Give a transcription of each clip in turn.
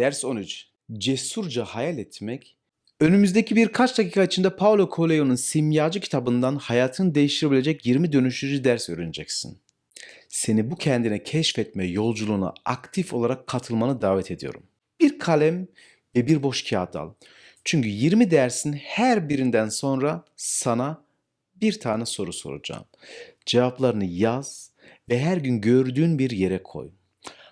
Ders 13. Cesurca hayal etmek. Önümüzdeki birkaç dakika içinde Paulo Coelho'nun Simyacı kitabından hayatını değiştirebilecek 20 dönüştürücü ders öğreneceksin. Seni bu kendine keşfetme yolculuğuna aktif olarak katılmanı davet ediyorum. Bir kalem ve bir boş kağıt al. Çünkü 20 dersin her birinden sonra sana bir tane soru soracağım. Cevaplarını yaz ve her gün gördüğün bir yere koy.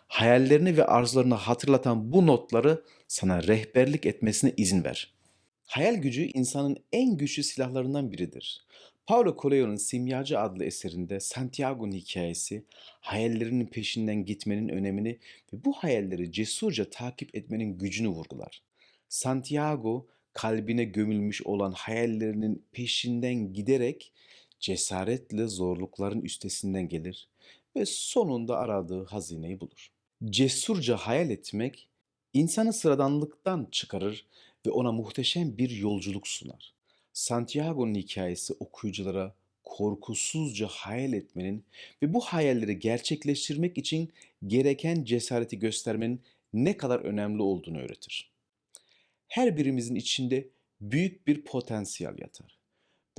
Hayallerini ve arzularını hatırlatan bu notları sana rehberlik etmesine izin ver. Hayal gücü insanın en güçlü silahlarından biridir. Paulo Coelho'nun Simyacı adlı eserinde Santiago'nun hikayesi, hayallerinin peşinden gitmenin önemini ve bu hayalleri cesurca takip etmenin gücünü vurgular. Santiago, kalbine gömülmüş olan hayallerinin peşinden giderek cesaretle zorlukların üstesinden gelir ve sonunda aradığı hazineyi bulur. Cesurca hayal etmek insanı sıradanlıktan çıkarır ve ona muhteşem bir yolculuk sunar. Santiago'nun hikayesi okuyuculara korkusuzca hayal etmenin ve bu hayalleri gerçekleştirmek için gereken cesareti göstermenin ne kadar önemli olduğunu öğretir. Her birimizin içinde büyük bir potansiyel yatar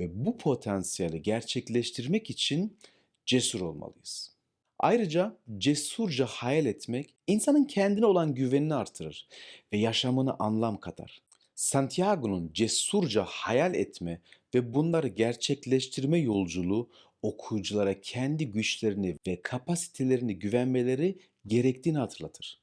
ve bu potansiyeli gerçekleştirmek için cesur olmalıyız. Ayrıca cesurca hayal etmek insanın kendine olan güvenini artırır ve yaşamına anlam katar. Santiago'nun cesurca hayal etme ve bunları gerçekleştirme yolculuğu okuyuculara kendi güçlerini ve kapasitelerini güvenmeleri gerektiğini hatırlatır.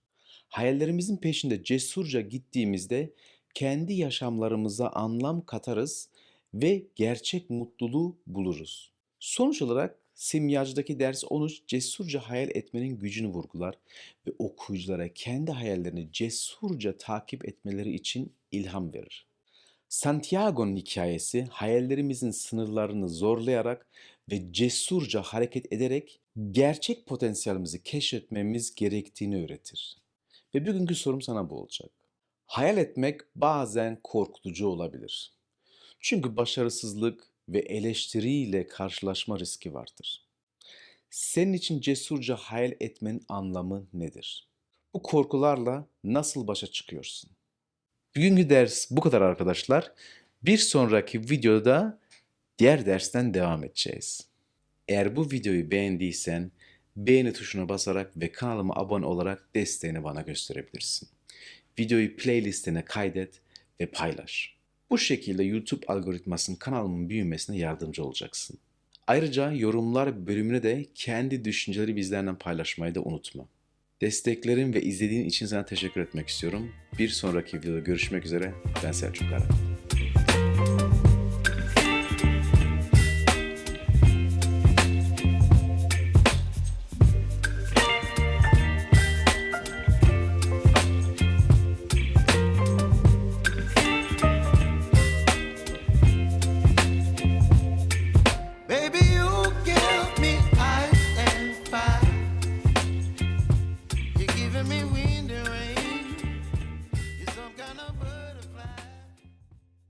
Hayallerimizin peşinde cesurca gittiğimizde kendi yaşamlarımıza anlam katarız ve gerçek mutluluğu buluruz. Sonuç olarak Simyacı'daki ders 13 cesurca hayal etmenin gücünü vurgular ve okuyuculara kendi hayallerini cesurca takip etmeleri için ilham verir. Santiago'nun hikayesi hayallerimizin sınırlarını zorlayarak ve cesurca hareket ederek gerçek potansiyelimizi keşfetmemiz gerektiğini öğretir. Ve bugünkü sorum sana bu olacak. Hayal etmek bazen korkutucu olabilir. Çünkü başarısızlık ve eleştiriyle karşılaşma riski vardır. Senin için cesurca hayal etmenin anlamı nedir? Bu korkularla nasıl başa çıkıyorsun? Bugünkü ders bu kadar arkadaşlar. Bir sonraki videoda diğer dersten devam edeceğiz. Eğer bu videoyu beğendiysen beğeni tuşuna basarak ve kanalıma abone olarak desteğini bana gösterebilirsin. Videoyu playlistine kaydet ve paylaş. Bu şekilde YouTube algoritmasının kanalımın büyümesine yardımcı olacaksın. Ayrıca yorumlar bölümüne de kendi düşünceleri bizlerle paylaşmayı da unutma. Desteklerin ve izlediğin için sana teşekkür etmek istiyorum. Bir sonraki videoda görüşmek üzere. Ben Selçuk Kara.